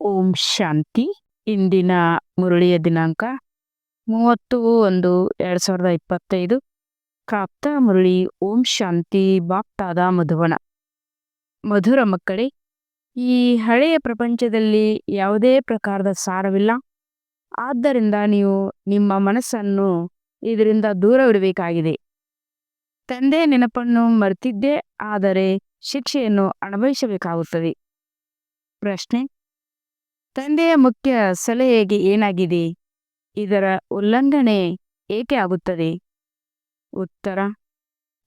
ಓಂ ಶಾಂತಿ. ಇಂದಿನ ಮುರಳಿಯ ದಿನಾಂಕ ಮೂವತ್ತು ಒಂದು ಎರಡು ಸಾವಿರದ ಇಪ್ಪತ್ತೈದು. ಕಾಪ್ತ ಮುರಳಿ, ಓಂ ಶಾಂತಿ, ಬಾಪ್ತಾದ ಮಧುವನ. ಮಧುರ ಮಕ್ಕಳೇ, ಈ ಹಳೆಯ ಪ್ರಪಂಚದಲ್ಲಿ ಯಾವುದೇ ಪ್ರಕಾರದ ಸಾರವಿಲ್ಲ. ಆದ್ದರಿಂದ ನೀವು ನಿಮ್ಮ ಮನಸ್ಸನ್ನು ಇದರಿಂದ ದೂರವಿಡಬೇಕಾಗಿದೆ. ತಂದೆ ನೆನಪನ್ನು ಮರೆತಿದ್ದೆ ಆದರೆ ಶಿಕ್ಷೆಯನ್ನು ಅನುಭವಿಸಬೇಕಾಗುತ್ತದೆ. ಪ್ರಶ್ನೆ ತಂದೆಯ ಮುಖ್ಯ ಸಲಹೆಗೆ ಏನಾಗಿದೆ? ಇದರ ಉಲ್ಲಂಘನೆ ಏಕೆ ಆಗುತ್ತದೆ? ಉತ್ತರ,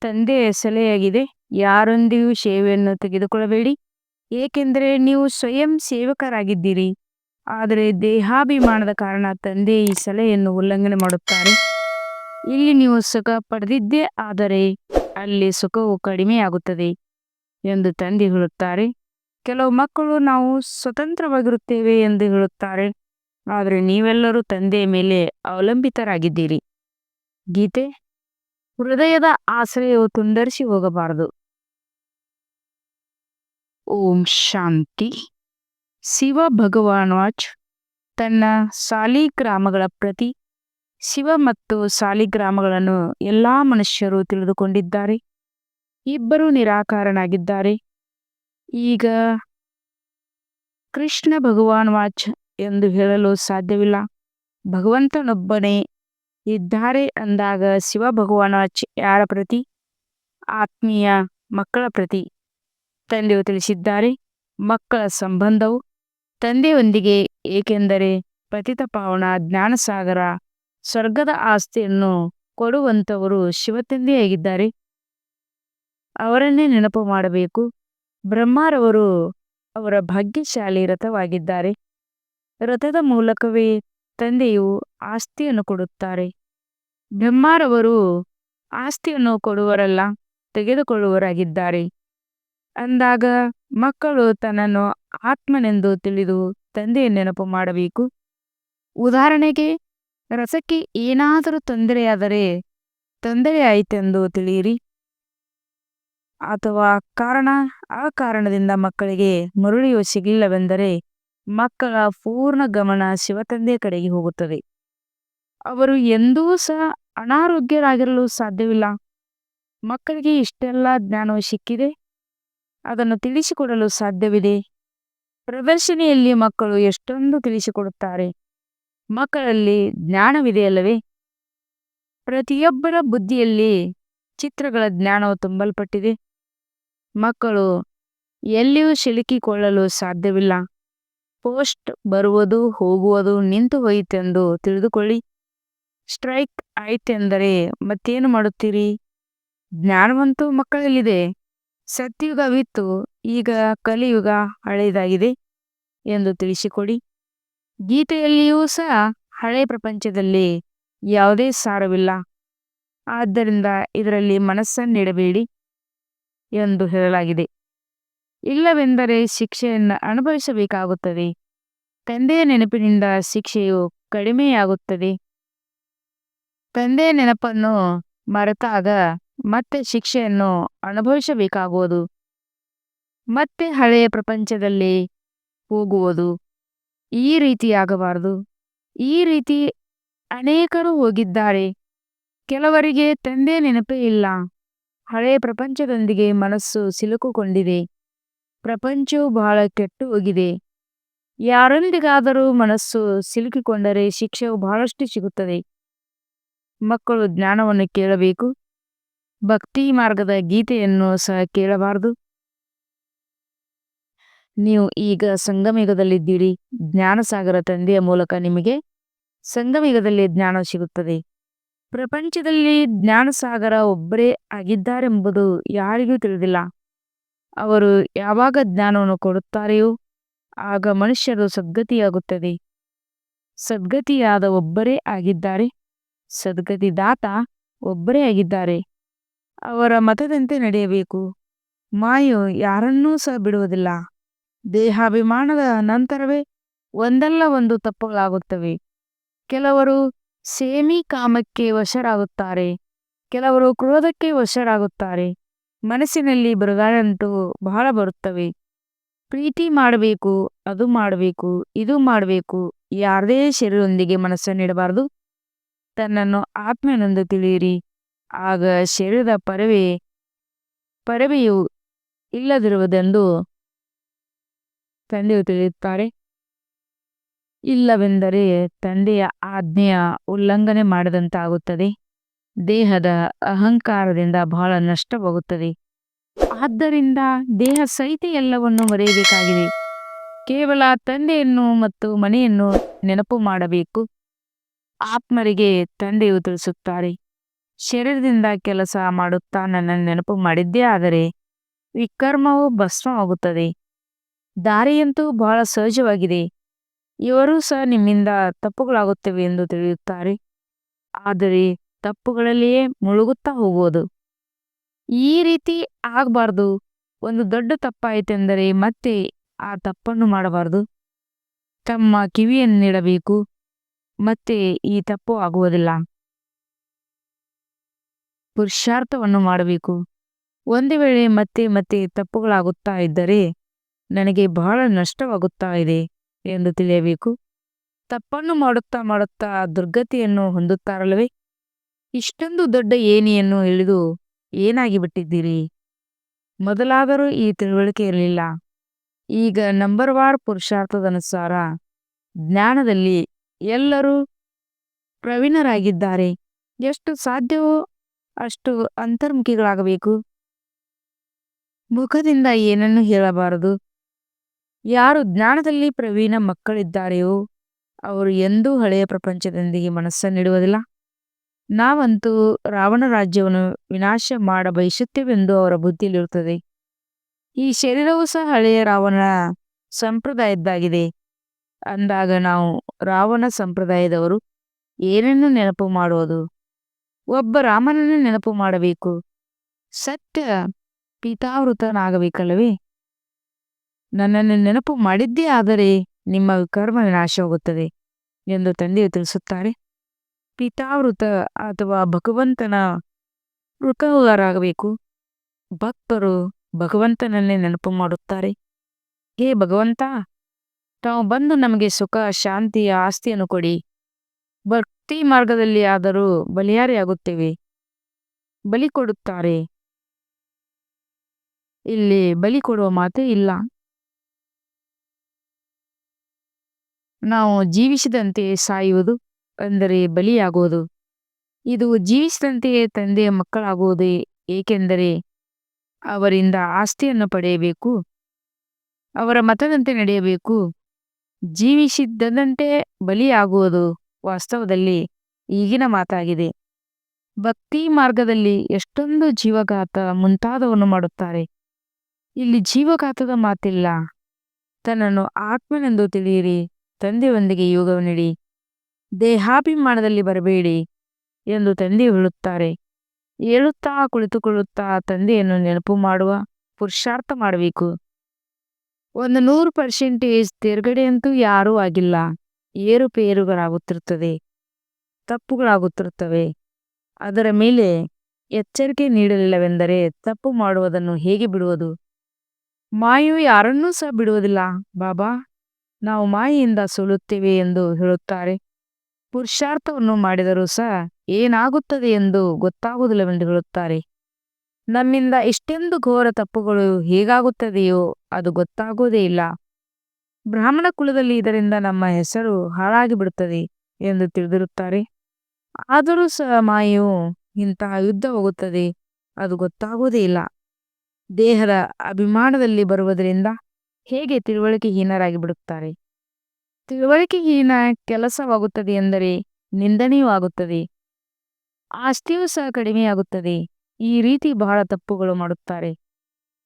ತಂದೆಯ ಸಲಹೆಯಾಗಿದೆ. ಯಾರೊಂದಿಗೂ ಸೇವೆಯನ್ನು ತೆಗೆದುಕೊಳ್ಳಬೇಡಿ. ಏಕೆಂದರೆ ನೀವು ಸ್ವಯಂ ಸೇವಕರಾಗಿದ್ದೀರಿ. ಆದರೆ ದೇಹಾಭಿಮಾನದ ಕಾರಣ ತಂದೆ ಈ ಸಲಹೆಯನ್ನು ಉಲ್ಲಂಘನೆ ಮಾಡುತ್ತಾರೆ. ಇಲ್ಲಿ ನೀವು ಸುಖ ಪಡೆದಿದ್ದೇ ಆದರೆ ಅಲ್ಲಿ ಸುಖವು ಕಡಿಮೆಯಾಗುತ್ತದೆ ಎಂದು ತಂದೆ ಹೇಳುತ್ತಾರೆ. ಕೆಲವು ಮಕ್ಕಳು ನಾವು ಸ್ವತಂತ್ರವಾಗಿರುತ್ತೇವೆ ಎಂದು ಹೇಳುತ್ತಾರೆ. ಆದರೆ ನೀವೆಲ್ಲರೂ ತಂದೆಯ ಮೇಲೆ ಅವಲಂಬಿತರಾಗಿದ್ದೀರಿ. ಗೀತೆ, ಹೃದಯದ ಆಶ್ರಯವು ತುಂಡರಿಸಿ ಹೋಗಬಾರದು. ಓಂ ಶಾಂತಿ. ಶಿವ ಭಗವಾನ್ವಾಚ್ ತನ್ನ ಸಾಲಿಗ್ರಾಮಗಳ ಪ್ರತಿ ಶಿವ ಮತ್ತು ಸಾಲಿಗ್ರಾಮಗಳನ್ನು ಎಲ್ಲ ಮನುಷ್ಯರು ತಿಳಿದುಕೊಂಡಿದ್ದಾರೆ. ಇಬ್ಬರು ನಿರಾಕಾರನಾಗಿದ್ದಾರೆ. ಈಗ ಕೃಷ್ಣ ಭಗವಾನ್ ವಾಚ್ ಎಂದು ಹೇಳಲು ಸಾಧ್ಯವಿಲ್ಲ. ಭಗವಂತನೊಬ್ಬನೇ ಇದ್ದಾರೆ ಅಂದಾಗ ಶಿವ ಭಗವಾನ್ ವಾಚ್ ಯಾರ ಪ್ರತಿ? ಆತ್ಮೀಯ ಮಕ್ಕಳ ಪ್ರತಿ. ತಂದೆಯು ತಿಳಿಸಿದ್ದಾರೆ, ಮಕ್ಕಳ ಸಂಬಂಧವು ತಂದೆಯೊಂದಿಗೆ ಏಕೆಂದರೆ ಪತಿತ ಪಾವನ ಜ್ಞಾನಸಾಗರ ಸ್ವರ್ಗದ ಆಸ್ತಿಯನ್ನು ಕೊಡುವಂಥವರು ಶಿವತಂದೆಯಾಗಿದ್ದಾರೆ ಅವರನ್ನೇ ನೆನಪು ಮಾಡಬೇಕು. ಬ್ರಹ್ಮಾರವರು ಅವರ ಭಾಗ್ಯಶಾಲಿ ರಥವಾಗಿದ್ದಾರೆ. ರಥದ ಮೂಲಕವೇ ತಂದೆಯು ಆಸ್ತಿಯನ್ನು ಕೊಡುತ್ತಾರೆ. ಬ್ರಹ್ಮಾರವರು ಆಸ್ತಿಯನ್ನು ಕೊಡುವರಲ್ಲ ತೆಗೆದುಕೊಳ್ಳುವರಾಗಿದ್ದಾರೆ ಅಂದಾಗ ಮಕ್ಕಳು ತನ್ನನ್ನು ಆತ್ಮನೆಂದು ತಿಳಿದು ತಂದೆಯ ನೆನಪು ಮಾಡಬೇಕು. ಉದಾಹರಣೆಗೆ ರಸಕ್ಕೆ ಏನಾದರೂ ತೊಂದರೆಯಾದರೆ ತೊಂದರೆಯಾಯಿತೆಂದು ತಿಳಿಯಿರಿ. ಅಥವಾ ಕಾರಣ? ಆ ಕಾರಣದಿಂದ ಮಕ್ಕಳಿಗೆ ಮರುಳಿಯು ಸಿಗಲಿಲ್ಲವೆಂದರೆ ಮಕ್ಕಳ ಪೂರ್ಣ ಗಮನ ಶಿವತಂದೆಯ ಕಡೆಗೆ ಹೋಗುತ್ತದೆ. ಅವರು ಎಂದೂ ಸಹ ಅನಾರೋಗ್ಯರಾಗಿರಲು ಸಾಧ್ಯವಿಲ್ಲ. ಮಕ್ಕಳಿಗೆ ಇಷ್ಟೆಲ್ಲ ಜ್ಞಾನವು ಸಿಕ್ಕಿದೆ. ಅದನ್ನು ತಿಳಿಸಿಕೊಡಲು ಸಾಧ್ಯವಿದೆ. ಪ್ರದರ್ಶನೆಯಲ್ಲಿ ಮಕ್ಕಳು ಎಷ್ಟೊಂದು ತಿಳಿಸಿಕೊಡುತ್ತಾರೆ. ಮಕ್ಕಳಲ್ಲಿ ಜ್ಞಾನವಿದೆಯಲ್ಲವೇ? ಪ್ರತಿಯೊಬ್ಬರ ಬುದ್ಧಿಯಲ್ಲಿ ಚಿತ್ರಗಳ ಜ್ಞಾನವು ತುಂಬಲ್ಪಟ್ಟಿದೆ. ಮಕ್ಕಳು ಎಲ್ಲಿಯೂ ಸಿಲುಕಿಕೊಳ್ಳಲು ಸಾಧ್ಯವಿಲ್ಲ. ಪೋಸ್ಟ್ ಬರುವುದು, ಹೋಗುವುದು ನಿಂತು ಹೋಯಿತೆಂದು ತಿಳಿದುಕೊಳ್ಳಿ. ಸ್ಟ್ರೈಕ್ ಆಯಿತೆಂದರೆ ಮತ್ತೇನು ಮಾಡುತ್ತೀರಿ? ಜ್ಞಾನವಂತೂ ಮಕ್ಕಳಲ್ಲಿದೆ. ಸತ್ಯುಗವಿತ್ತು, ಈಗ ಕಲಿಯುಗ ಹಳೆಯದಾಗಿದೆ ಎಂದು ತಿಳಿಸಿಕೊಡಿ. ಗೀತೆಯಲ್ಲಿಯೂ ಸಹ ಹಳೆ ಪ್ರಪಂಚದಲ್ಲಿ ಯಾವುದೇ ಸಾರವಿಲ್ಲ. ಆದ್ದರಿಂದ ಇದರಲ್ಲಿ ಮನಸ್ಸನ್ನಿಡಬೇಡಿ. ಎಂದು ಹೇಳಲಾಗಿದೆ. ಇಲ್ಲವೆಂದರೆ ಶಿಕ್ಷೆಯನ್ನು ಅನುಭವಿಸಬೇಕಾಗುತ್ತದೆ. ತಂದೆಯ ನೆನಪಿನಿಂದ ಶಿಕ್ಷೆಯು ಕಡಿಮೆಯಾಗುತ್ತದೆ. ತಂದೆಯ ನೆನಪನ್ನು ಮರೆತಾಗ ಮತ್ತೆ ಶಿಕ್ಷೆಯನ್ನು ಅನುಭವಿಸಬೇಕಾಗುವುದು. ಮತ್ತೆ ಹಳೆಯ ಪ್ರಪಂಚದಲ್ಲಿ ಹೋಗುವುದು. ಈ ರೀತಿಯಾಗಬಾರದು. ಈ ರೀತಿ ಅನೇಕರು ಹೋಗಿದ್ದಾರೆ. ಕೆಲವರಿಗೆ ತಂದೆ ನೆನಪೇ ಇಲ್ಲ. ಹಳೆಯ ಪ್ರಪಂಚದೊಂದಿಗೆ ಮನಸ್ಸು ಸಿಲುಕುಕೊಂಡಿದೆ. ಪ್ರಪಂಚವು ಬಹಳ ಕೆಟ್ಟು ಹೋಗಿದೆ ಯಾರೊಂದಿಗಾದರೂ ಮನಸ್ಸು ಸಿಲುಕಿಕೊಂಡರೆ ಶಿಕ್ಷೆಯು ಬಹಳಷ್ಟು ಸಿಗುತ್ತದೆ. ಮಕ್ಕಳು ಜ್ಞಾನವನ್ನು ಕೇಳಬೇಕು. ಭಕ್ತಿ ಮಾರ್ಗದ ಗೀತೆಯನ್ನು ಸಹ ಕೇಳಬಾರದು. ನೀವು ಈಗ ಸಂಗಮಯುಗದಲ್ಲಿದ್ದೀರಿ ಜ್ಞಾನಸಾಗರ ತಂದೆಯ ಮೂಲಕ ನಿಮಗೆ ಸಂಗಮಯುಗದಲ್ಲಿ ಜ್ಞಾನ ಸಿಗುತ್ತದೆ. ಪ್ರಪಂಚದಲ್ಲಿ ಜ್ಞಾನಸಾಗರ ಒಬ್ಬರೇ ಆಗಿದ್ದಾರೆಂಬುದು ಯಾರಿಗೂ ತಿಳಿದಿಲ್ಲ. ಅವರು ಯಾವಾಗ ಜ್ಞಾನವನ್ನು ಕೊಡುತ್ತಾರೆಯೋ ಆಗ ಮನುಷ್ಯರು ಸದ್ಗತಿಯಾಗುತ್ತದೆ. ಸದ್ಗತಿಯಾದ ಒಬ್ಬರೇ ಆಗಿದ್ದಾರೆ. ಸದ್ಗತಿದಾತ ಒಬ್ಬರೇ ಆಗಿದ್ದಾರೆ. ಅವರ ಮತದಂತೆ ನಡೆಯಬೇಕು. ಮಾಯು ಯಾರನ್ನೂ ಸಹ ಬಿಡುವುದಿಲ್ಲ. ದೇಹಾಭಿಮಾನದ ನಂತರವೇ ಒಂದಲ್ಲ ಒಂದು ತಪ್ಪುಗಳಾಗುತ್ತವೆ. ಕೆಲವರು ಸೇಮಿ ಕಾಮಕ್ಕೆ ವಶರಾಗುತ್ತಾರೆ. ಕೆಲವರು ಕ್ರೋಧಕ್ಕೆ ವಶರಾಗುತ್ತಾರೆ. ಮನಸ್ಸಿನಲ್ಲಿ ಬರಗಾಲಂಟು ಬಹಳ ಬರುತ್ತವೆ. ಪ್ರೀತಿ ಮಾಡಬೇಕು, ಅದು ಮಾಡಬೇಕು, ಇದು ಮಾಡಬೇಕು, ಯಾರದೇ ಶರೀರದೊಂದಿಗೆ ಮನಸ್ಸನ್ನಿಡಬಾರದು ತನ್ನನ್ನು ಆತ್ಮನೆಂದು ತಿಳಿಯಿರಿ. ಆಗ ಶರೀರದ ಪರವೆ, ಪರವೆಯು ಇಲ್ಲದಿರುವುದೆಂದು ತಂದೆಯು ತಿಳಿಯುತ್ತಾರೆ. ಇಲ್ಲವೆಂದರೆ ತಂದೆಯ ಆಜ್ಞೆಯ ಉಲ್ಲಂಘನೆ ಮಾಡಿದಂತಾಗುತ್ತದೆ. ದೇಹದ ಅಹಂಕಾರದಿಂದ ಬಹಳ ನಷ್ಟವಾಗುತ್ತದೆ. ಆದ್ದರಿಂದ ದೇಹ ಸಹಿತ ಎಲ್ಲವನ್ನು ಮರೆಯಬೇಕಾಗಿದೆ. ಕೇವಲ ತಂದೆಯನ್ನು ಮತ್ತು ಮನೆಯನ್ನು ನೆನಪು ಮಾಡಬೇಕು. ಆತ್ಮರಿಗೆ ತಂದೆಯು ತಿಳಿಸುತ್ತಾರೆ. ಶರೀರದಿಂದ ಕೆಲಸ ಮಾಡುತ್ತಾ ನನ್ನನ್ನು ನೆನಪು ಮಾಡಿದ್ದೇ ಆದರೆ ವಿಕರ್ಮವು ಭಸ್ಮವಾಗುತ್ತದೆ. ದಾರಿಯಂತೂ ಬಹಳ ಸಹಜವಾಗಿದೆ. ಇವರೂ ಸಹ ನಿಮ್ಮಿಂದ ತಪ್ಪುಗಳಾಗುತ್ತವೆ ಎಂದು ತಿಳಿಯುತ್ತಾರೆ. ಆದರೆ ತಪ್ಪುಗಳಲ್ಲಿಯೇ ಮುಳುಗುತ್ತಾ ಹೋಗುವುದು. ಈ ರೀತಿ ಆಗಬಾರ್ದು. ಒಂದು ದೊಡ್ಡ ತಪ್ಪಾಯಿತೆಂದರೆ ಮತ್ತೆ ಆ ತಪ್ಪನ್ನು ಮಾಡಬಾರ್ದು. ತಮ್ಮ ಕಿವಿಯನ್ನು ನೀಡಬೇಕು. ಮತ್ತೆ ಈ ತಪ್ಪು ಆಗುವುದಿಲ್ಲ. ಪುರುಷಾರ್ಥವನ್ನು ಮಾಡಬೇಕು. ಒಂದು ವೇಳೆ ಮತ್ತೆ ಮತ್ತೆ ತಪ್ಪುಗಳಾಗುತ್ತಾ ಇದ್ದರೆ ನನಗೆ ಬಹಳ ನಷ್ಟವಾಗುತ್ತಾ ಇದೆ. ಎಂದು ತಿಳಿಯಬೇಕು. ತಪ್ಪನ್ನು ಮಾಡುತ್ತಾ ಮಾಡುತ್ತಾ ದುರ್ಗತಿಯನ್ನು ಹೊಂದುತ್ತಾರಲ್ಲವೇ? ಇಷ್ಟೊಂದು ದೊಡ್ಡ ಏನಿಯನ್ನು ಇಳಿದು ಏನಾಗಿ ಬಿಟ್ಟಿದ್ದೀರಿ ಮೊದಲಾದರೂ ಈ ತಿಳುವಳಿಕೆ ಇರಲಿಲ್ಲ. ಈಗ ನಂಬರ್ ವಾರ್ ಪುರುಷಾರ್ಥದನುಸಾರ ಜ್ಞಾನದಲ್ಲಿ ಎಲ್ಲರೂ ಪ್ರವೀಣರಾಗಿದ್ದಾರೆ. ಎಷ್ಟು ಸಾಧ್ಯವೋ ಅಷ್ಟು ಅಂತರ್ಮುಖಿಗಳಾಗಬೇಕು. ಮುಖದಿಂದ ಏನನ್ನು ಹೇಳಬಾರದು. ಯಾರು ಜ್ಞಾನದಲ್ಲಿ ಪ್ರವೀಣ ಮಕ್ಕಳಿದ್ದಾರೆಯೋ ಅವರು ಎಂದೂ ಹಳೆಯ ಪ್ರಪಂಚದೊಂದಿಗೆ ಮನಸ್ಸನ್ನಿಡುವುದಿಲ್ಲ ನಾವಂತೂ ರಾವಣ ರಾಜ್ಯವನ್ನು ವಿನಾಶ ಮಾಡ ಬಯಸುತ್ತೇವೆಂದು ಅವರ ಬುದ್ಧಿಯಲ್ಲಿರುತ್ತದೆ. ಈ ಶರೀರವೂ ಸಹ ಹಳೆಯ ರಾವಣ ಸಂಪ್ರದಾಯದ್ದಾಗಿದೆ. ಅಂದಾಗ ನಾವು ರಾವಣ ಸಂಪ್ರದಾಯದವರು ಏನನ್ನು ನೆನಪು ಮಾಡುವುದು? ಒಬ್ಬ ರಾಮನನ್ನು ನೆನಪು ಮಾಡಬೇಕು. ಸತ್ಯ ಪಿತಾವೃತನಾಗಬೇಕಲ್ಲವೇ? ನನ್ನನ್ನು ನೆನಪು ಮಾಡಿದ್ದೇ ಆದರೆ ನಿಮ್ಮ ಕರ್ಮ ವಿನಾಶವಾಗುತ್ತದೆ ಎಂದು ತಂದೆಯು ತಿಳಿಸುತ್ತಾರೆ. ಪಿತಾವೃತ ಅಥವಾ ಭಗವಂತನ ವೃತರಾಗಬೇಕು ಭಕ್ತರು ಭಗವಂತನನ್ನೇ ನೆನಪು ಮಾಡುತ್ತಾರೆ. ಹೇ ಭಗವಂತ, ತಾವು ಬಂದು ನಮಗೆ ಸುಖ, ಶಾಂತಿ, ಆಸ್ತಿಯನ್ನು ಕೊಡಿ. ಭಕ್ತಿ ಮಾರ್ಗದಲ್ಲಿ ಆದರೂ ಬಲಿಯಾರಿಯಾಗುತ್ತೇವೆ ಬಲಿ ಕೊಡುತ್ತಾರೆ. ಇಲ್ಲಿ ಬಲಿ ಕೊಡುವ ಮಾತೇ ಇಲ್ಲ. ನಾವು ಜೀವಿಸಿದಂತೆ ಸಾಯುವುದು, ಅಂದರೆ ಬಲಿಯಾಗುವುದು. ಇದು ಜೀವಿಸಿದಂತೆಯೇ ತಂದೆಯ ಮಕ್ಕಳಾಗುವುದೇ, ಏಕೆಂದರೆ ಅವರಿಂದ ಆಸ್ತಿಯನ್ನು ಪಡೆಯಬೇಕು, ಅವರ ಮತದಂತೆ ನಡೆಯಬೇಕು. ಜೀವಿಸಿದ್ದಂತೆ ಬಲಿಯಾಗುವುದು ವಾಸ್ತವದಲ್ಲಿ ಈಗಿನ ಮಾತಾಗಿದೆ. ಭಕ್ತಿ ಮಾರ್ಗದಲ್ಲಿ ಎಷ್ಟೊಂದು ಜೀವಘಾತ ಮುಂತಾದವನ್ನು ಮಾಡುತ್ತಾರೆ. ಇಲ್ಲಿ ಜೀವಘಾತದ ಮಾತಿಲ್ಲ. ತನ್ನನ್ನು ಆತ್ಮನೆಂದು ತಿಳಿಯಿರಿ. ತಂದೆಯೊಂದಿಗೆ ಯೋಗವನ್ನಿಡಿ ದೇಹಾಭಿಮಾನದಲ್ಲಿ ಬರಬೇಡಿ ಎಂದು ತಂದೆ ಹೇಳುತ್ತಾರೆ. ಹೇಳುತ್ತಾ ಕುಳಿತುಕೊಳ್ಳುತ್ತಾ ತಂದೆಯನ್ನು ನೆನಪು ಮಾಡುವ ಪುರುಷಾರ್ಥ ಮಾಡಬೇಕು. ಒಂದು ನೂರು ಪರ್ಸೆಂಟೇಜ್ ತಿರುಗಡೆಯಂತೂ ಯಾರೂ ಆಗಿಲ್ಲ. ಏರುಪೇರುಗಳಾಗುತ್ತಿರುತ್ತದೆ ತಪ್ಪುಗಳಾಗುತ್ತಿರುತ್ತವೆ. ಅದರ ಮೇಲೆ ಎಚ್ಚರಿಕೆ ನೀಡಲಿಲ್ಲವೆಂದರೆ ತಪ್ಪು ಮಾಡುವುದನ್ನು ಹೇಗೆ ಬಿಡುವುದು? ಮಾಯು ಯಾರನ್ನೂ ಸಹ ಬಿಡುವುದಿಲ್ಲ. ಬಾಬಾ ನಾವು ಮಾಯಿಯಿಂದ ಸುಲುತ್ತೇವೆ ಎಂದು ಹೇಳುತ್ತಾರೆ. ಪುರುಷಾರ್ಥವನ್ನು ಮಾಡಿದರೂ ಸಹ ಏನಾಗುತ್ತದೆ ಎಂದು ಗೊತ್ತಾಗುವುದಿಲ್ಲವೆಂದು ಹೇಳುತ್ತಾರೆ. ನಮ್ಮಿಂದ ಇಷ್ಟೆಂದು ಘೋರ ತಪ್ಪುಗಳು ಹೇಗಾಗುತ್ತದೆಯೋ ಅದು ಗೊತ್ತಾಗುವುದೇ ಇಲ್ಲ. ಬ್ರಾಹ್ಮಣ ಕುಲದಲ್ಲಿ ಇದರಿಂದ ನಮ್ಮ ಹೆಸರು ಹಾಳಾಗಿ ಬಿಡುತ್ತದೆ ಎಂದು ತಿಳಿದಿರುತ್ತಾರೆ. ಆದರೂ ಸಹ ಮಾಯೆಯು ಇಂತಹ ಯುದ್ಧ ಹೋಗುತ್ತದೆ, ಅದು ಗೊತ್ತಾಗುವುದೇ ಇಲ್ಲ. ದೇಹದ ಅಭಿಮಾನದಲ್ಲಿ ಬರುವುದರಿಂದ ಹೇಗೆ ತಿಳುವಳಿಕೆಹೀನರಾಗಿ ಬಿಡುತ್ತಾರೆ ತಿಳುವಳಿಕೆಹೀನ ಕೆಲಸವಾಗುತ್ತದೆ ಎಂದರೆ ನಿಂದನೆಯೂ ಆಗುತ್ತದೆ. ಆಸ್ತಿಯೂ ಸಹ ಕಡಿಮೆಯಾಗುತ್ತದೆ. ಈ ರೀತಿ ಬಹಳ ತಪ್ಪುಗಳು ಮಾಡುತ್ತಾರೆ.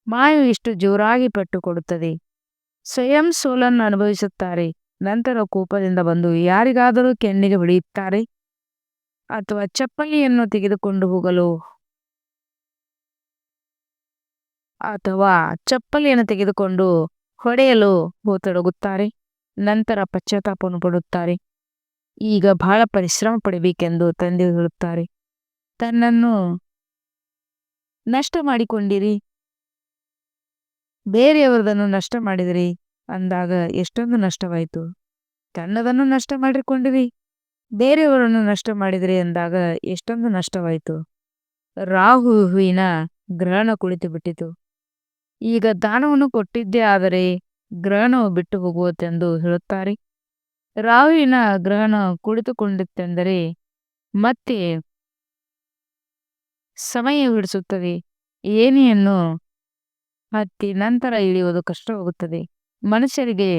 ಮಾಯು ಇಷ್ಟು ಜೋರಾಗಿ ಪಟ್ಟು ಕೊಡುತ್ತದೆ ಸ್ವಯಂ ಸೋಲನ್ನು ಅನುಭವಿಸುತ್ತಾರೆ. ನಂತರ ಕೋಪದಿಂದ ಬಂದು ಯಾರಿಗಾದರೂ ಕೆನ್ನಿಗೆ ಹೊಡೆಯುತ್ತಾರೆ. ಅಥವಾ ಚಪ್ಪಲಿಯನ್ನು ತೆಗೆದುಕೊಂಡು ಹೋಗಲು ಅಥವಾ ಚಪ್ಪಲಿಯನ್ನು ತೆಗೆದುಕೊಂಡು ಹೊಡೆಯಲು ಹೋತೊಡಗುತ್ತಾರೆ, ನಂತರ ಪಶ್ಚಾತ್ತಾಪವನ್ನು ಪಡುತ್ತಾರೆ. ಈಗ ಬಹಳ ಪರಿಶ್ರಮ ಪಡಬೇಕೆಂದು ತಂದೆ ಹೇಳುತ್ತಾರೆ. ತನ್ನನ್ನು ನಷ್ಟ ಮಾಡಿಕೊಂಡಿರಿ ಬೇರೆಯವರದನ್ನು ನಷ್ಟ ಮಾಡಿದಿರಿ ಅಂದಾಗ ಎಷ್ಟೊಂದು ನಷ್ಟವಾಯಿತು. ತನ್ನದನ್ನು ನಷ್ಟ ಮಾಡಿಕೊಂಡಿರಿ ಬೇರೆಯವರನ್ನು ನಷ್ಟ ಮಾಡಿದಿರಿ ಅಂದಾಗ ಎಷ್ಟೊಂದು ನಷ್ಟವಾಯಿತು. ರಾಹುವಿನ ಗ್ರಹಣ ಕುಳಿತು ಬಿಟ್ಟಿತು ಈಗ ದಾನವನ್ನು ಕೊಟ್ಟಿದ್ದೇ, ಆದರೆ ಗ್ರಹಣವು ಬಿಟ್ಟು ಹೋಗುವುದೆಂದು ಹೇಳುತ್ತಾರೆ. ರಾಹುವಿನ ಗ್ರಹಣ ಕುಳಿತುಕೊಂಡಿತ್ತೆಂದರೆ ಮತ್ತೆ ಸಮಯ ಹಿಡಿಸುತ್ತದೆ ಏನಿಯನ್ನು ಹತ್ತಿ ನಂತರ ಇಳಿಯುವುದು ಕಷ್ಟವಾಗುತ್ತದೆ. ಮನುಷ್ಯರಿಗೆ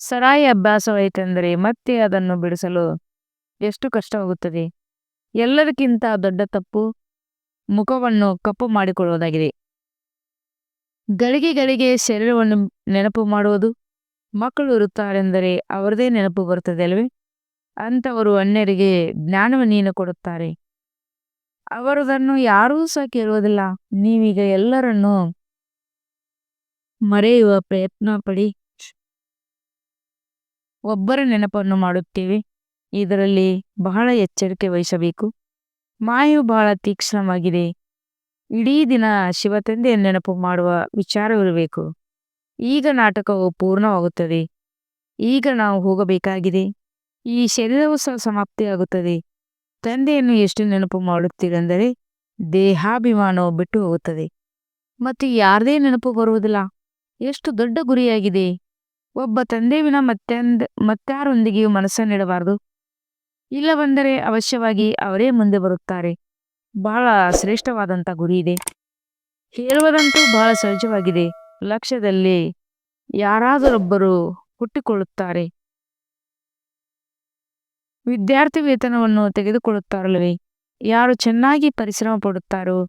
ಸರಾಯಿ ಅಭ್ಯಾಸವಾಯಿತೆಂದರೆ ಮತ್ತೆ ಅದನ್ನು ಬಿಡಿಸಲು ಎಷ್ಟು ಕಷ್ಟವಾಗುತ್ತದೆ? ಎಲ್ಲರಿಗಿಂತ ದೊಡ್ಡ ತಪ್ಪು ಮುಖವನ್ನು ಕಪ್ಪು ಮಾಡಿಕೊಳ್ಳುವುದಾಗಿದೆ. ಗಳಿಗೆ ಗಳಿಗೆ ಶರೀರವನ್ನು ನೆನಪು ಮಾಡುವುದು ಮಕ್ಕಳು ಇರುತ್ತಾರೆಂದರೆ ಅವರದೇ ನೆನಪು ಬರುತ್ತದೆ ಅಲ್ವೇ ಅಂಥವರು ಅನ್ಯರಿಗೆ ಜ್ಞಾನವನ್ನು ಕೊಡುತ್ತಾರೆ. ಅವರದನ್ನು ಯಾರೂ ಸಹ ಕೇಳುವುದಿಲ್ಲ. ನೀವೀಗ ಎಲ್ಲರನ್ನು ಮರೆಯುವ ಪ್ರಯತ್ನ ಪಡಿ. ಒಬ್ಬರ ನೆನಪನ್ನು ಮಾಡುತ್ತೇವೆ. ಇದರಲ್ಲಿ ಬಹಳ ಎಚ್ಚರಿಕೆ ವಹಿಸಬೇಕು. ಮಾಯು ಬಹಳ ತೀಕ್ಷ್ಣವಾಗಿದೆ. ಇಡೀ ದಿನ ಶಿವತಂದೆಯ ನೆನಪು ಮಾಡುವ ವಿಚಾರವಿರಬೇಕು ಈಗ ನಾಟಕವು ಪೂರ್ಣವಾಗುತ್ತದೆ. ಈಗ ನಾವು ಹೋಗಬೇಕಾಗಿದೆ. ಈ ಶರೀರವು ಸಹ ಸಮಾಪ್ತಿಯಾಗುತ್ತದೆ. ತಂದೆಯನ್ನು ಎಷ್ಟು ನೆನಪು ಮಾಡುತ್ತೀರೆಂದರೆ ದೇಹಾಭಿಮಾನವು ಬಿಟ್ಟು ಹೋಗುತ್ತದೆ. ಮತ್ತು ಯಾರದೇ ನೆನಪು ಬರುವುದಿಲ್ಲ. ಎಷ್ಟು ದೊಡ್ಡ ಗುರಿಯಾಗಿದೆ. ಒಬ್ಬ ತಂದೆ ವಿನ ಮತ್ತೊಂದು, ಮತ್ತಾರೊಂದಿಗೆಯೂ ಮನಸ್ಸನ್ನಿಡಬಾರದು ಇಲ್ಲವೆಂದರೆ ಅವಶ್ಯವಾಗಿ ಅವರೇ ಮುಂದೆ ಬರುತ್ತಾರೆ. ಬಹಳ ಶ್ರೇಷ್ಠವಾದಂಥ ಗುರಿ ಇದೆ. ಹೇಳುವುದಂತೂ ಬಹಳ ಸಹಜವಾಗಿದೆ. ಲಕ್ಷ್ಯದಲ್ಲಿ ಯಾರಾದರೊಬ್ಬರು ಹುಟ್ಟಿಕೊಳ್ಳುತ್ತಾರೆ. ವಿದ್ಯಾರ್ಥಿ ವೇತನವನ್ನು ತೆಗೆದುಕೊಳ್ಳುತ್ತಾರಲ್ಲವೇ? ಯಾರು ಚೆನ್ನಾಗಿ ಪರಿಶ್ರಮ ಪಡುತ್ತಾರೋ,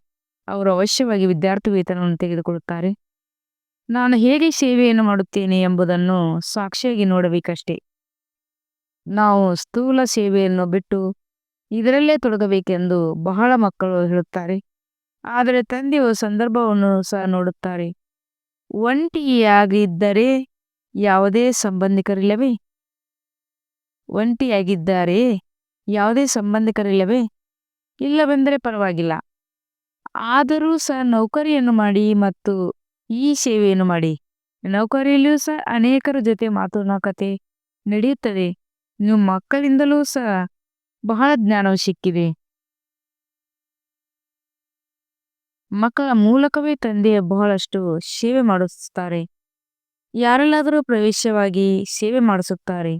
ಅವರು ಅವಶ್ಯವಾಗಿ ವಿದ್ಯಾರ್ಥಿ ವೇತನವನ್ನು ತೆಗೆದುಕೊಳ್ಳುತ್ತಾರೆ. ನಾನು ಹೇಗೆ ಸೇವೆಯನ್ನು ಮಾಡುತ್ತೇನೆ ಎಂಬುದನ್ನು ಸಾಕ್ಷಿಯಾಗಿ ನೋಡಬೇಕಷ್ಟೇ. ನಾವು ಸ್ಥೂಲ ಸೇವೆಯನ್ನು ಬಿಟ್ಟು ಇದರಲ್ಲೇ ತೊಡಗಬೇಕೆಂದು ಬಹಳ ಮಕ್ಕಳು ಹೇಳುತ್ತಾರೆ. ಆದರೆ ತಂದೆಯು ಸಂದರ್ಭವನ್ನು ಸಹ ನೋಡುತ್ತಾರೆ. ಒಂಟಿಯಾಗಿದ್ದರೆ ಯಾವುದೇ ಸಂಬಂಧಿಕರಿಲ್ಲವೇ? ಒಂಟಿಯಾಗಿದ್ದಾರೆ ಯಾವುದೇ ಸಂಬಂಧಿಕರಿಲ್ಲವೇ? ಇಲ್ಲವೆಂದರೆ ಪರವಾಗಿಲ್ಲ. ಆದರೂ ಸಹ ನೌಕರಿಯನ್ನು ಮಾಡಿ ಮತ್ತು ಈ ಸೇವೆಯನ್ನು ಮಾಡಿ. ನೌಕರಿಯಲ್ಲಿಯೂ ಸಹ ಅನೇಕರ ಜೊತೆ ಮಾತುಕತೆ ನಡೆಯುತ್ತದೆ. ನೀವು ಮಕ್ಕಳಿಂದಲೂ ಸಹ ಬಹಳ ಜ್ಞಾನವು ಸಿಕ್ಕಿದೆ. ಮಕ್ಕಳ ಮೂಲಕವೇ ತಂದೆಯ ಬಹಳಷ್ಟು ಸೇವೆ ಮಾಡಿಸುತ್ತಾರೆ. ಯಾರೆಲ್ಲಾದರೂ ಪ್ರವೇಶವಾಗಿ ಸೇವೆ ಮಾಡಿಸುತ್ತಾರೆ.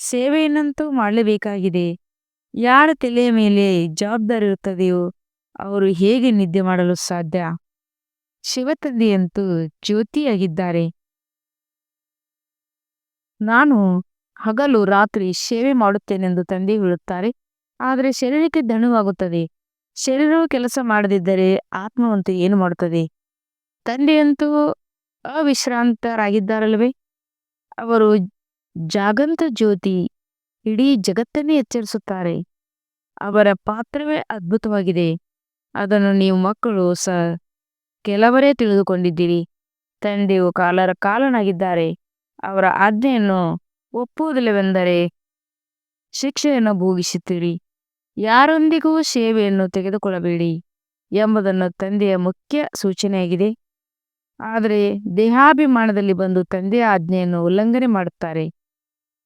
ಸೇವೆಯನ್ನಂತೂ ಮಾಡಲೇಬೇಕಾಗಿದೆ. ಯಾರ ತಲೆಯ ಮೇಲೆ ಜವಾಬ್ದಾರಿ ಇರುತ್ತದೆಯೋ ಅವರು ಹೇಗೆ ನಿದ್ದೆ ಮಾಡಲು ಸಾಧ್ಯ? ಶಿವತಂದೆಯಂತೂ ಜ್ಯೋತಿಯಾಗಿದ್ದಾರೆ. ನಾನು ಹಗಲು ರಾತ್ರಿ ಸೇವೆ ಮಾಡುತ್ತೇನೆಂದು ತಂದೆ ಹೇಳುತ್ತಾರೆ. ಆದರೆ ಶರೀರಕ್ಕೆ ದಣುವಾಗುತ್ತದೆ. ಶರೀರವು ಕೆಲಸ ಮಾಡದಿದ್ದರೆ ಆತ್ಮವಂತೂ ಏನು ಮಾಡುತ್ತದೆ? ತಂದೆಯಂತೂ ಅವಿಶ್ರಾಂತರಾಗಿದ್ದಾರಲ್ವೇ ಅವರು ಜಾಗಂತ ಜ್ಯೋತಿ ಇಡೀ ಜಗತ್ತನ್ನೇ ಎಚ್ಚರಿಸುತ್ತಾರೆ. ಅವರ ಪಾತ್ರವೇ ಅದ್ಭುತವಾಗಿದೆ. ಅದನ್ನು ನೀವು ಮಕ್ಕಳು ಸ ಕೆಲವರೇ ತಿಳಿದುಕೊಂಡಿದ್ದೀರಿ. ತಂದೆಯು ಕಾಲರ ಕಾಲನಾಗಿದ್ದಾರೆ. ಅವರ ಆಜ್ಞೆಯನ್ನು ಒಪ್ಪುವುದಿಲ್ಲವೆಂದರೆ ಶಿಕ್ಷೆಯನ್ನು ಭೋಗಿಸುತ್ತೀರಿ. ಯಾರೊಂದಿಗೂ ಸೇವೆಯನ್ನು ತೆಗೆದುಕೊಳ್ಳಬೇಡಿ ಎಂಬುದನ್ನು ತಂದೆಯ ಮುಖ್ಯ ಸೂಚನೆಯಾಗಿದೆ. ಆದರೆ ದೇಹಾಭಿಮಾನದಲ್ಲಿ ಬಂದು ತಂದೆಯ ಆಜ್ಞೆಯನ್ನು ಉಲ್ಲಂಘನೆ ಮಾಡುತ್ತಾರೆ.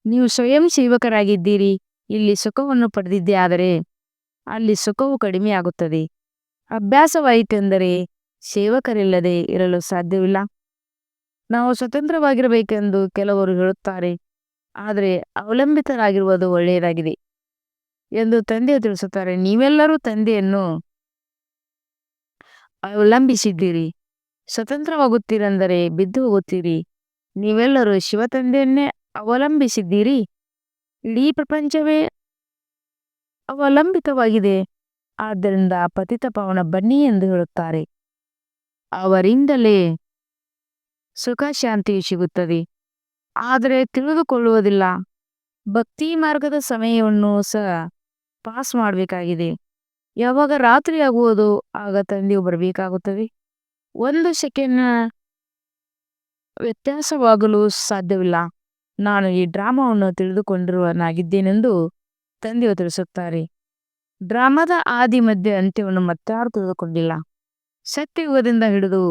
ನೀವು ಸ್ವಯಂ ಸೇವಕರಾಗಿದ್ದೀರಿ, ಇಲ್ಲಿ ಸುಖವನ್ನು ಪಡೆದಿದ್ದೇ ಆದರೆ ಅಲ್ಲಿ ಸುಖವು ಕಡಿಮೆಯಾಗುತ್ತದೆ. ಅಭ್ಯಾಸವಾಯಿತೆಂದರೆ ಸೇವಕರಿಲ್ಲದೆ ಇರಲು ಸಾಧ್ಯವಿಲ್ಲ. ನಾವು ಸ್ವತಂತ್ರವಾಗಿರಬೇಕೆಂದು ಕೆಲವರು ಹೇಳುತ್ತಾರೆ. ಆದರೆ ಅವಲಂಬಿತರಾಗಿರುವುದು ಒಳ್ಳೆಯದಾಗಿದೆ ಎಂದು ತಂದೆಯು ತಿಳಿಸುತ್ತಾರೆ. ನೀವೆಲ್ಲರೂ ತಂದೆಯನ್ನು ಅವಲಂಬಿಸಿದ್ದೀರಿ, ಸ್ವತಂತ್ರವಾಗುತ್ತೀರೆಂದರೆ ಬಿದ್ದು ಹೋಗುತ್ತೀರಿ. ನೀವೆಲ್ಲರೂ ಶಿವತಂದೆಯನ್ನೇ ಅವಲಂಬಿಸಿದ್ದೀರಿ. ಇಡೀ ಪ್ರಪಂಚವೇ ಅವಲಂಬಿತವಾಗಿದೆ. ಆದ್ದರಿಂದ ಪತಿತ ಪವನ ಬನ್ನಿ ಎಂದು ಹೇಳುತ್ತಾರೆ. ಅವರಿಂದಲೇ ಸುಖ ಶಾಂತಿಯು ಸಿಗುತ್ತದೆ. ಆದರೆ ತಿಳಿದುಕೊಳ್ಳುವುದಿಲ್ಲ. ಭಕ್ತಿ ಮಾರ್ಗದ ಸಮಯವನ್ನು ಸಹ ಪಾಸ್ ಮಾಡಬೇಕಾಗಿದೆ. ಯಾವಾಗ ರಾತ್ರಿ ಆಗುವುದು, ಆಗ ತಂದೆಯು ಬರಬೇಕಾಗುತ್ತದೆ. ಒಂದು ಸೆಕೆಂಡ್ನ ವ್ಯತ್ಯಾಸವಾಗಲು ಸಾಧ್ಯವಿಲ್ಲ. ನಾನು ಈ ಡ್ರಾಮಾವನ್ನು ತಿಳಿದುಕೊಂಡಿರುವನಾಗಿದ್ದೇನೆಂದು ತಂದೆಯು ತಿಳಿಸುತ್ತಾರೆ. ಡ್ರಾಮಾದ ಆದಿ ಮಧ್ಯೆ ಅಂತ್ಯವನ್ನು ಮತ್ತಾರು ತಿಳಿದುಕೊಂಡಿಲ್ಲ. ಸತ್ಯಯುಗದಿಂದ ಹಿಡಿದು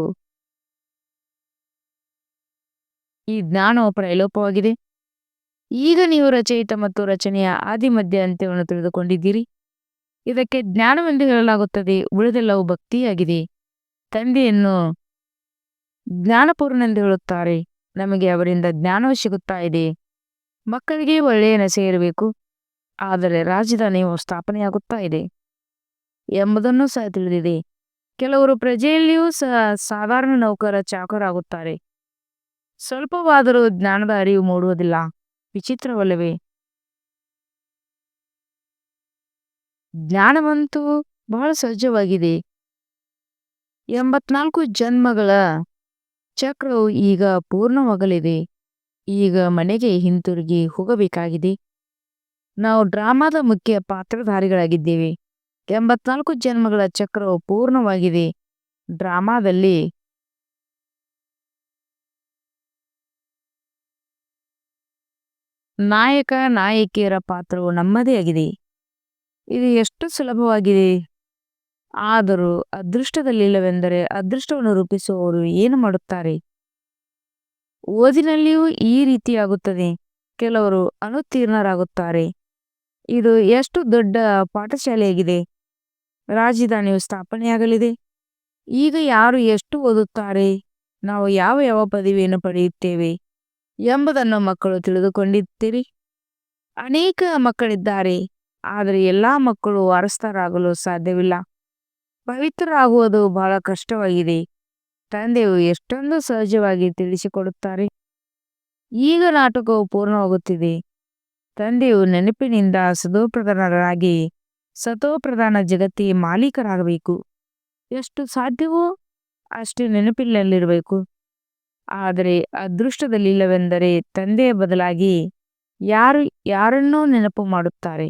ಈ ಜ್ಞಾನವು ಪ್ರೈಲೋಪವಾಗಿದೆ ಈಗ ನೀವು ರಚಯಿತ ಮತ್ತು ರಚನೆಯ ಆದಿ ಮಧ್ಯ ಅಂತ್ಯವನ್ನು ತಿಳಿದುಕೊಂಡಿದ್ದೀರಿ. ಇದಕ್ಕೆ ಜ್ಞಾನವೆಂದು ಹೇಳಲಾಗುತ್ತದೆ, ಉಳಿದೆಲ್ಲವೂ ಭಕ್ತಿಯಾಗಿದೆ. ತಂದೆಯನ್ನು ಜ್ಞಾನಪೂರ್ಣನೆಂದು ಹೇಳುತ್ತಾರೆ, ನಮಗೆ ಅವರಿಂದ ಜ್ಞಾನವು ಸಿಗುತ್ತಾ ಇದೆ. ಮಕ್ಕಳಿಗೆ ಒಳ್ಳೆಯ ನಸೆ ಇರಬೇಕು, ಆದರೆ ರಾಜಧಾನಿಯು ಸ್ಥಾಪನೆಯಾಗುತ್ತಾ ಇದೆ ಎಂಬುದನ್ನು ಸಹ ತಿಳಿದಿದೆ. ಕೆಲವರು ಪ್ರಜೆಯಲ್ಲಿಯೂ ಸಹ ಸಾಧಾರಣ ನೌಕರ ಚಾಕರಾಗುತ್ತಾರೆ. ಸ್ವಲ್ಪವಾದರೂ ಜ್ಞಾನದ ಅರಿವು ಮೂಡುವುದಿಲ್ಲ. ವಿಚಿತ್ರವಲ್ಲವೇ? ಜ್ಞಾನವಂತೂ ಬಹಳ ಸಹಜವಾಗಿದೆ. ಎಂಬತ್ನಾಲ್ಕು ಜನ್ಮಗಳ ಚಕ್ರವು ಈಗ ಪೂರ್ಣವಾಗಲಿದೆ. ಈಗ ಮನೆಗೆ ಹಿಂತಿರುಗಿ ಹೋಗಬೇಕಾಗಿದೆ. ನಾವು ಡ್ರಾಮಾದ ಮುಖ್ಯ ಪಾತ್ರಧಾರಿಗಳಾಗಿದ್ದೇವೆ. ಎಂಬತ್ನಾಲ್ಕು ಜನ್ಮಗಳ ಚಕ್ರವು ಪೂರ್ಣವಾಗಿದೆ. ಡ್ರಾಮಾದಲ್ಲಿ ನಾಯಕ, ನಾಯಕಿಯರ ಪಾತ್ರವು ನಮ್ಮದೇ ಆಗಿದೆ. ಇದು ಎಷ್ಟು ಸುಲಭವಾಗಿದೆ? ಆದರೂ ಅದೃಷ್ಟದಲ್ಲಿಲ್ಲವೆಂದರೆ ಅದೃಷ್ಟವನ್ನು ರೂಪಿಸುವವರು ಏನು ಮಾಡುತ್ತಾರೆ? ಓದಿನಲ್ಲಿಯೂ ಈ ರೀತಿಯಾಗುತ್ತದೆ. ಕೆಲವರು ಅನುತ್ತೀರ್ಣರಾಗುತ್ತಾರೆ. ಇದು ಎಷ್ಟು ದೊಡ್ಡ ಪಾಠಶಾಲೆಯಾಗಿದೆ. ರಾಜಧಾನಿಯು ಸ್ಥಾಪನೆಯಾಗಲಿದೆ. ಈಗ ಯಾರು ಎಷ್ಟು ಓದುತ್ತಾರೆ? ನಾವು ಯಾವ ಯಾವ ಪದವಿಯನ್ನು ಪಡೆಯುತ್ತೇವೆ? ಎಂಬುದನ್ನು ಮಕ್ಕಳು ತಿಳಿದುಕೊಂಡಿದ್ದೀರಿ. ಅನೇಕ ಮಕ್ಕಳಿದ್ದಾರೆ, ಆದರೆ ಎಲ್ಲ ಮಕ್ಕಳು ಅರಸ್ತರಾಗಲು ಸಾಧ್ಯವಿಲ್ಲ. ಪವಿತ್ರರಾಗುವುದು ಬಹಳ ಕಷ್ಟವಾಗಿದೆ. ತಂದೆಯು ಎಷ್ಟೊಂದು ಸಹಜವಾಗಿ ತಿಳಿಸಿಕೊಡುತ್ತಾರೆ. ಈಗ ನಾಟಕವು ಪೂರ್ಣವಾಗುತ್ತಿದೆ. ತಂದೆಯು ನೆನಪಿನಿಂದ ಸದೋಪ್ರಧಾನರಾಗಿ ಸತೋಪ್ರಧಾನ ಜಗತ್ತಿಗೆ ಮಾಲೀಕರಾಗಬೇಕು. ಎಷ್ಟು ಸಾಧ್ಯವೋ ಅಷ್ಟು ನೆನಪಿನಲ್ಲಿರಬೇಕು. ಆದರೆ ಅದೃಷ್ಟದಲ್ಲಿಲ್ಲವೆಂದರೆ ತಂದೆಯ ಬದಲಾಗಿ ಯಾರು, ಯಾರನ್ನೋ ನೆನಪು ಮಾಡುತ್ತಾರೆ.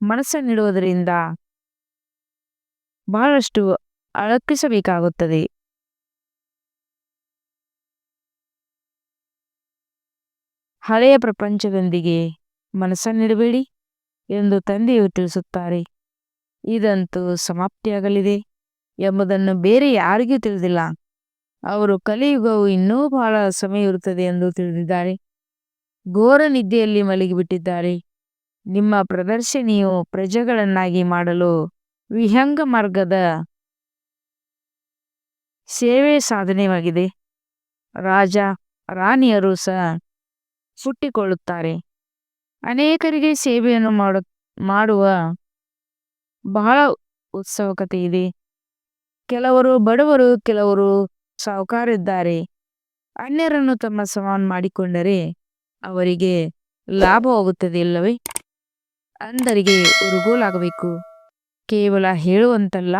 ಮನಸ್ಸನ್ನಿಡುವುದರಿಂದ ಬಹಳಷ್ಟು ಅಳಕಿಸಬೇಕಾಗುತ್ತದೆ ಹಳೆಯ ಪ್ರಪಂಚದೊಂದಿಗೆ ಮನಸ್ಸನ್ನಿಡಬೇಡಿ ಎಂದು ತಂದೆಯು ತಿಳಿಸುತ್ತಾರೆ. ಇದಂತೂ ಸಮಾಪ್ತಿಯಾಗಲಿದೆ ಎಂಬುದನ್ನು ಬೇರೆ ಯಾರಿಗೂ ತಿಳಿದಿಲ್ಲ. ಅವರು ಕಲಿಯುಗವು ಇನ್ನೂ ಬಹಳ ಸಮಯ ಇರುತ್ತದೆ ಎಂದು ತಿಳಿದಿದ್ದಾರೆ. ಘೋರ ನಿದ್ದೆಯಲ್ಲಿ ಮಲಗಿಬಿಟ್ಟಿದ್ದಾರೆ. ನಿಮ್ಮ ಪ್ರದರ್ಶನಿಯು ಪ್ರಜೆಗಳನ್ನಾಗಿ ಮಾಡಲು ವಿಹಂಗ ಮಾರ್ಗದ ಸೇವೆ ಸಾಧನೆಯಾಗಿದೆ ರಾಜ, ರಾಣಿಯರು ಸಹ ಹುಟ್ಟಿಕೊಳ್ಳುತ್ತಾರೆ. ಅನೇಕರಿಗೆ ಸೇವೆಯನ್ನು ಮಾಡು, ಮಾಡುವ ಬಹಳ ಉತ್ಸುಕತೆ ಇದೆ. ಕೆಲವರು ಬಡವರು, ಕೆಲವರು ಸಾಹುಕಾರಿದ್ದಾರೆ. ಅನ್ಯರನ್ನು ತಮ್ಮ ಸಮಾನ ಮಾಡಿಕೊಂಡರೆ ಅವರಿಗೆ ಲಾಭವಾಗುತ್ತದೆ ಇಲ್ಲವೇ? ಅಂದರಿಗೆ ಉರುಗೋಲಾಗಬೇಕು ಕೇವಲ ಹೇಳುವಂತಲ್ಲ,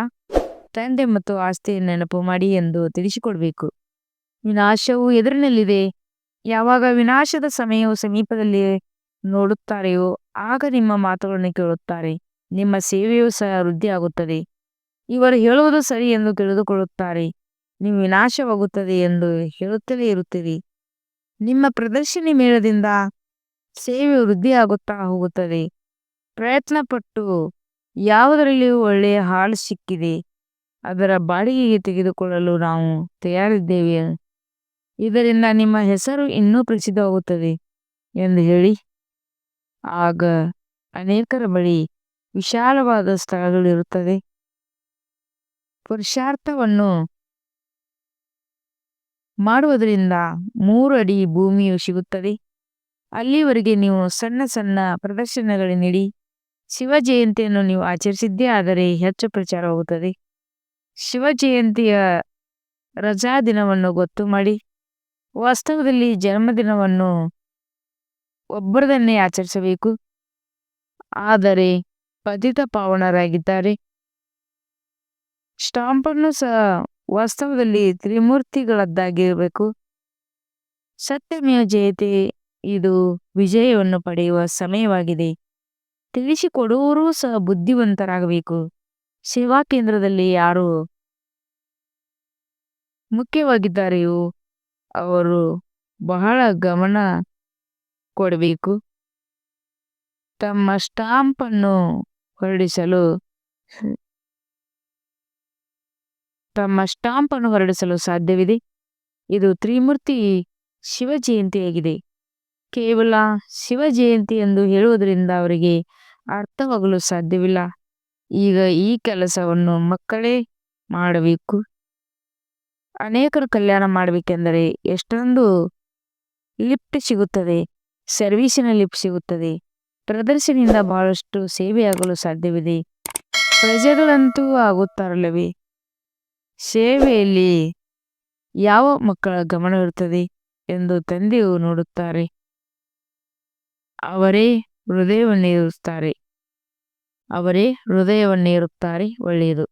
ತಂದೆ ಮತ್ತು ಆಸ್ತಿಯ ನೆನಪು ಮಾಡಿ ಎಂದು ತಿಳಿಸಿಕೊಡಬೇಕು. ವಿನಾಶವು ಎದುರಿನಲ್ಲಿದೆ. ಯಾವಾಗ ವಿನಾಶದ ಸಮಯವು ಸಮೀಪದಲ್ಲಿ ನೋಡುತ್ತಾರೆಯೋ, ಆಗ ನಿಮ್ಮ ಮಾತುಗಳನ್ನು ಕೇಳುತ್ತಾರೆ. ನಿಮ್ಮ ಸೇವೆಯೂ ಸಹ ವೃದ್ಧಿಯಾಗುತ್ತದೆ. ಇವರು ಹೇಳುವುದು ಸರಿ ಎಂದು ತಿಳಿದುಕೊಳ್ಳುತ್ತಾರೆ. ನೀವು ವಿನಾಶವಾಗುತ್ತದೆ ಎಂದು ಹೇಳುತ್ತಲೇ ಇರುತ್ತೀರಿ. ನಿಮ್ಮ ಪ್ರದರ್ಶನಿ ಮೇಳದಿಂದ ಸೇವೆ ವೃದ್ಧಿಯಾಗುತ್ತಾ ಹೋಗುತ್ತದೆ. ಪ್ರಯತ್ನ ಪಟ್ಟು ಯಾವುದರಲ್ಲಿಯೂ ಒಳ್ಳೆಯ ಹಾಳು ಸಿಕ್ಕಿದೆ. ಅದರ ಬಾಡಿಗೆಗೆ ತೆಗೆದುಕೊಳ್ಳಲು ನಾವು ತಯಾರಿದ್ದೇವೆ. ಇದರಿಂದ ನಿಮ್ಮ ಹೆಸರು ಇನ್ನೂ ಪ್ರಸಿದ್ಧವಾಗುತ್ತದೆ ಎಂದು ಹೇಳಿ. ಆಗ ಅನೇಕರ ಬಳಿ ವಿಶಾಲವಾದ ಸ್ಥಳಗಳಿರುತ್ತದೆ ಪುರುಷಾರ್ಥವನ್ನು ಮಾಡುವುದರಿಂದ ಮೂರು ಅಡಿ ಭೂಮಿಯು ಸಿಗುತ್ತದೆ. ಅಲ್ಲಿವರೆಗೆ ನೀವು ಸಣ್ಣ ಸಣ್ಣ ಪ್ರದರ್ಶನಗಳು ನೀಡಿ ಶಿವ ಜಯಂತಿಯನ್ನು ನೀವು ಆಚರಿಸಿದ್ದೇ ಆದರೆ ಹೆಚ್ಚು ಪ್ರಚಾರವಾಗುತ್ತದೆ. ಶಿವ ಜಯಂತಿಯ ರಜಾ ದಿನವನ್ನು ಗೊತ್ತು ಮಾಡಿ, ವಾಸ್ತವದಲ್ಲಿ ಜನ್ಮದಿನವನ್ನು ಒಬ್ಬರದನ್ನೇ ಆಚರಿಸಬೇಕು. ಆದರೆ ಪತಿತ ಪಾವನರಾಗಿದ್ದಾರೆ. ಸ್ಟಾಂಪನ್ನು ಸಹ ವಾಸ್ತವದಲ್ಲಿ ತ್ರಿಮೂರ್ತಿಗಳದ್ದಾಗಿರಬೇಕು. ಸತ್ಯಮೇವ ಜಯತೆ, ಇದು ವಿಜಯವನ್ನು ಪಡೆಯುವ ಸಮಯವಾಗಿದೆ. ತಿಳಿಸಿಕೊಡುವವರೂ ಸಹ ಬುದ್ಧಿವಂತರಾಗಬೇಕು. ಸೇವಾ ಕೇಂದ್ರದಲ್ಲಿ ಯಾರು ಮುಖ್ಯವಾಗಿದ್ದಾರೆಯೋ ಅವರು ಬಹಳ ಗಮನ ಕೊಡಬೇಕು. ತಮ್ಮ ಸ್ಟಾಂಪನ್ನು ಹೊರಡಿಸಲು ತಮ್ಮ ಸ್ಟಾಂಪನ್ನು ಹೊರಡಿಸಲು ಸಾಧ್ಯವಿದೆ. ಇದು ತ್ರಿಮೂರ್ತಿ ಶಿವ ಜಯಂತಿಯಾಗಿದೆ ಕೇವಲ ಶಿವ ಜಯಂತಿ ಎಂದು ಹೇಳುವುದರಿಂದ ಅವರಿಗೆ ಅರ್ಥವಾಗಲು ಸಾಧ್ಯವಿಲ್ಲ. ಈಗ ಈ ಕೆಲಸವನ್ನು ಮಕ್ಕಳೇ ಮಾಡಬೇಕು. ಅನೇಕರು ಕಲ್ಯಾಣ ಮಾಡಬೇಕೆಂದರೆ ಎಷ್ಟೊಂದು ಲಿಫ್ಟ್ ಸಿಗುತ್ತದೆ. ಸರ್ವೀಸಿನ ಲಿಫ್ಟ್ ಸಿಗುತ್ತದೆ. ಪ್ರದರ್ಶನದಿಂದ ಬಹಳಷ್ಟು ಸೇವೆಯಾಗಲು ಸಾಧ್ಯವಿದೆ. ಪ್ರಜೆಗಳಂತೂ ಆಗುತ್ತಾರಲ್ಲವೇ? ಸೇವೆಯಲ್ಲಿ ಯಾವ ಮಕ್ಕಳ ಗಮನವಿರುತ್ತದೆ ಎಂದು ತಂದೆಯು ನೋಡುತ್ತಾರೆ. ಅವರೇ ಹೃದಯವನ್ನೇರುತ್ತಾರೆ ಅವರೇ ಹೃದಯವನ್ನೇರುತ್ತಾರೆ ಒಳ್ಳೆಯದು.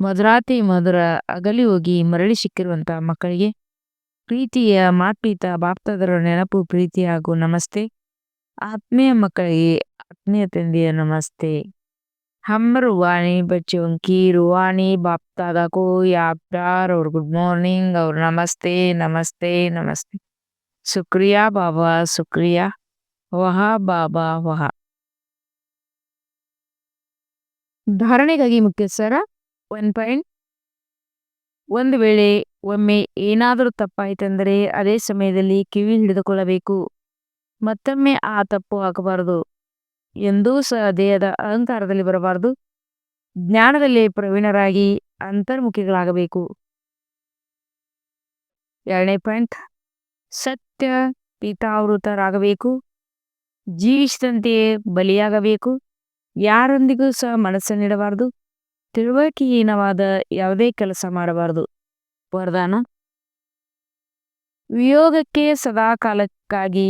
ಮಧುರಾತಿ ಮಧುರ ಅಗಲಿ ಹೋಗಿ ಮರಳಿ ಸಿಕ್ಕಿರುವಂತಹ ಮಕ್ಕಳಿಗೆ ಪ್ರೀತಿಯ ಮಾತ್ಪೀತ ಬಾಪ್ತದರ ನೆನಪು ಪ್ರೀತಿ ಹಾಗೂ ನಮಸ್ತೆ. ಆತ್ಮೀಯ ಮಕ್ಕಳಿಗೆ ಆತ್ಮೀಯ ತಂದೆಯ ನಮಸ್ತೆ. हम रुवानी बच्चों की रुवानी बाप दादा को याद प्यार और गुड मॉर्निंग और नमस्ते नमस्ते नमस्ते शुक्रिया बाबा शुक्रिया ವಹ ಬಾಬಾ ವಹ ಧಾರಣೆಗಾಗಿ ಮುಖ್ಯ ಸರ ಒನ್ ಪಾಯಿಂಟ್ ಒಂದು ವೇಳೆ ಒಮ್ಮೆ ಏನಾದರೂ ತಪ್ಪಾಯಿತೆಂದರೆ ಅದೇ ಸಮಯದಲ್ಲಿ ಕಿವಿ ಹಿಡಿದುಕೊಳ್ಳಬೇಕು ಮತ್ತೊಮ್ಮೆ ಆ ತಪ್ಪು ಆಗಬಾರದು ಎಂದೂ ಸಹ ದೇಹದ ಅಹಂಕಾರದಲ್ಲಿ ಬರಬಾರದು. ಜ್ಞಾನದಲ್ಲಿ ಪ್ರವೀಣರಾಗಿ ಅಂತರ್ಮುಖಿಗಳಾಗಬೇಕು. ಎರಡನೇ ಪಾಯಿಂಟ್, ಸತ್ಯ ಪೀತಾವೃತರಾಗಬೇಕು ಜೀವಿಸಿದಂತೆಯೇ ಬಲಿಯಾಗಬೇಕು. ಯಾರೊಂದಿಗೂ ಸಹ ಮನಸ್ಸನ್ನಿಡಬಾರದು ತಿಳುವಳಿಕೆಹೀನವಾದ ಯಾವುದೇ ಕೆಲಸ ಮಾಡಬಾರದು. ವರದಾನ, ವಿಯೋಗಕ್ಕೆ ಸದಾ ಕಾಲಕ್ಕಾಗಿ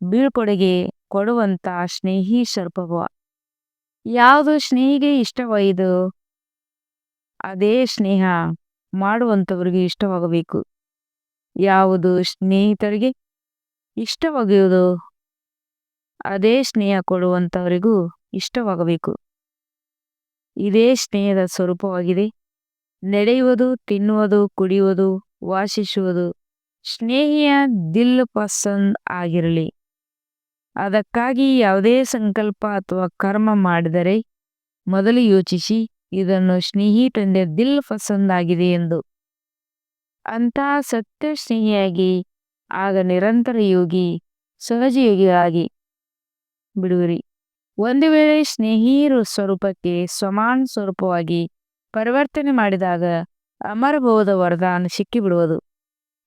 ಬೀಳ್ಕೊಡುಗೆ ಕೊಡುವಂತ ಸ್ನೇಹಿ ಸರ್ಪಭವ ಯಾವುದು ಸ್ನೇಹಿಗೆ ಇಷ್ಟವಾಯಿದು ಅದೇ ಸ್ನೇಹ ಮಾಡುವಂಥವ್ರಿಗೆ ಇಷ್ಟವಾಗಬೇಕು. ಯಾವುದು ಸ್ನೇಹಿತರಿಗೆ ಇಷ್ಟವಾಗುವುದು? ಅದೇ ಸ್ನೇಹ ಕೊಡುವಂಥವರಿಗೂ ಇಷ್ಟವಾಗಬೇಕು. ಇದೇ ಸ್ನೇಹದ ಸ್ವರೂಪವಾಗಿದೆ. ನಡೆಯುವುದು, ತಿನ್ನುವುದು, ಕುಡಿಯುವುದು, ವಾಸಿಸುವುದು ಸ್ನೇಹಿಯ ದಿಲ್ ಪಸಂದ್ ಆಗಿರಲಿ. ಅದಕ್ಕಾಗಿ ಯಾವುದೇ ಸಂಕಲ್ಪ ಅಥವಾ ಕರ್ಮ ಮಾಡಿದರೆ ಮೊದಲು ಯೋಚಿಸಿ, ಇದನ್ನು ಸ್ನೇಹಿ ತಂದೆ ದಿಲ್ ಪಸಂದ್ ಆಗಿದೆ ಎಂದು. ಅಂತ ಸತ್ಯ ಸ್ನೇಹಿಯಾಗಿ, ಆಗ ನಿರಂತರ ಯೋಗಿ, ಸಹಜ ಯೋಗಿಯಾಗಿ ಬಿಡುವಿರಿ. ಒಂದು ವೇಳೆ ಸ್ನೇಹಿ ಸ್ವರೂಪಕ್ಕೆ ಸಮಾನ ಸ್ವರೂಪವಾಗಿ ಪರಿವರ್ತನೆ ಮಾಡಿದಾಗ ಅಮರಭವದ ವರದಾನ ಸಿಕ್ಕಿಬಿಡುವುದು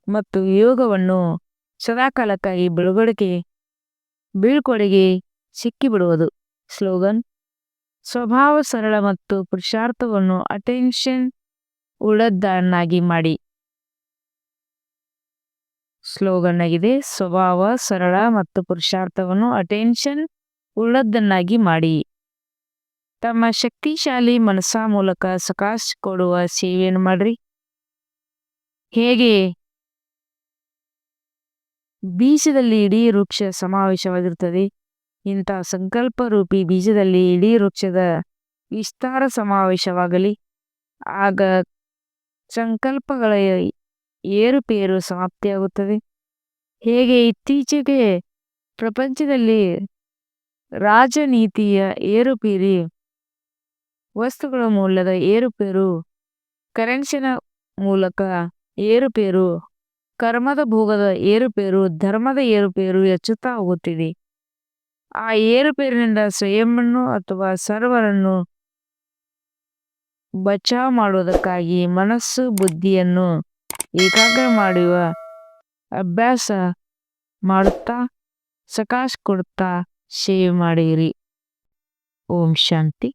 ಮತ್ತು ಯೋಗವನ್ನು ಸದಾಕಾಲಕ್ಕಾಗಿ ಬಿಡುಗಡೆಗೆ ಬೀಳ್ಕೊಡುಗೆ ಸಿಕ್ಕಿಬಿಡುವುದು. ಸ್ಲೋಗನ್, ಸ್ವಭಾವ ಸರಳ ಮತ್ತು ಪುರುಷಾರ್ಥವನ್ನು ಅಟೆನ್ಷನ್ ಉಳ್ಳದ್ದನ್ನಾಗಿ ಮಾಡಿ. ಸ್ಲೋಗನ್ ಆಗಿದೆ ಸ್ವಭಾವ ಸರಳ ಮತ್ತು ಪುರುಷಾರ್ಥವನ್ನು ಅಟೆನ್ಷನ್ ಉಳ್ಳದ್ದನ್ನಾಗಿ ಮಾಡಿ. ತಮ್ಮ ಶಕ್ತಿಶಾಲಿ ಮನಸ್ಸ ಮೂಲಕ ಸಕಾಶ ಕೊಡುವ ಸೇವೆಯನ್ನು ಮಾಡ್ರಿ. ಹೇಗೆ? ಬೀಜದಲ್ಲಿ ಇಡೀ ವೃಕ್ಷ ಸಮಾವೇಶವಾಗಿರುತ್ತದೆ. ಇಂಥ ಸಂಕಲ್ಪ ರೂಪಿ ಬೀಜದಲ್ಲಿ ಇಡೀ ವೃಕ್ಷದ ವಿಸ್ತಾರ ಸಮಾವೇಶವಾಗಲಿ. ಆಗ ಸಂಕಲ್ಪಗಳ ಏರುಪೇರು ಸಮಾಪ್ತಿಯಾಗುತ್ತದೆ. ಹೇಗೆ ಇತ್ತೀಚೆಗೆ ಪ್ರಪಂಚದಲ್ಲಿ ರಾಜನೀತಿಯ ಏರುಪೇರಿ, ವಸ್ತುಗಳ ಮೂಲದ ಏರುಪೇರು, ಕರೆನ್ಸಿನ ಮೂಲಕ ಏರುಪೇರು ಕರ್ಮದ ಭೋಗದ ಏರುಪೇರು, ಧರ್ಮದ ಏರುಪೇರು ಹೆಚ್ಚುತ್ತಾ ಹೋಗುತ್ತಿದೆ. ಆ ಏರುಪೇರಿನಿಂದ ಸ್ವಯಂವನ್ನು ಅಥವಾ ಸರ್ವರನ್ನು ಬಚಾವ್ ಮಾಡುವುದಕ್ಕಾಗಿ ಮನಸ್ಸು, ಬುದ್ಧಿಯನ್ನು ಏಕಾಗ್ರ ಮಾಡುವ ಅಭ್ಯಾಸ ಮಾಡುತ್ತಾ, ಸಕಾಶ ಕೊಡುತ್ತಾ, ಸೇವೆ ಮಾಡಿರಿ. ಓಂ ಶಾಂತಿ.